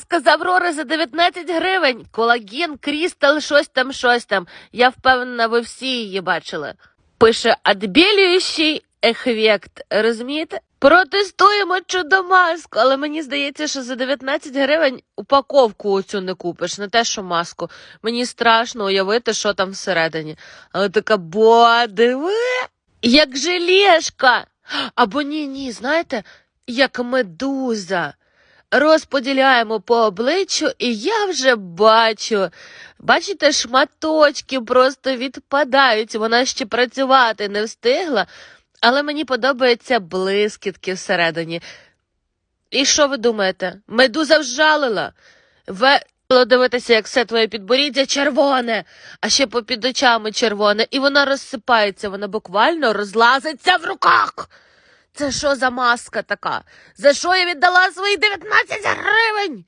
Маска з Аврори за 19 гривень. Колаген, крістал, щось там, щось там. Я впевнена, ви всі її бачили. Пише «Отбілюючий ефект. Розумієте? Протестуємо чудо-маску, але мені здається, що за 19 гривень упаковку оцю не купиш, не те, що маску. Мені страшно уявити, що там всередині. Але така, бо, диви, як желешка. Або ні, ні, знаєте, як медуза. Розподіляємо по обличчю, і я вже бачу. Бачите, шматочки просто відпадають. Вона ще працювати не встигла, але мені подобаються блискітки всередині. І що ви думаєте? Медуза вжалила. Ви дивитися, як все твоє підборіддя червоне, а ще попід очами червоне, і вона розсипається, вона буквально розлазиться в руках. Це що за маска така? За що я віддала свої 19 гривень?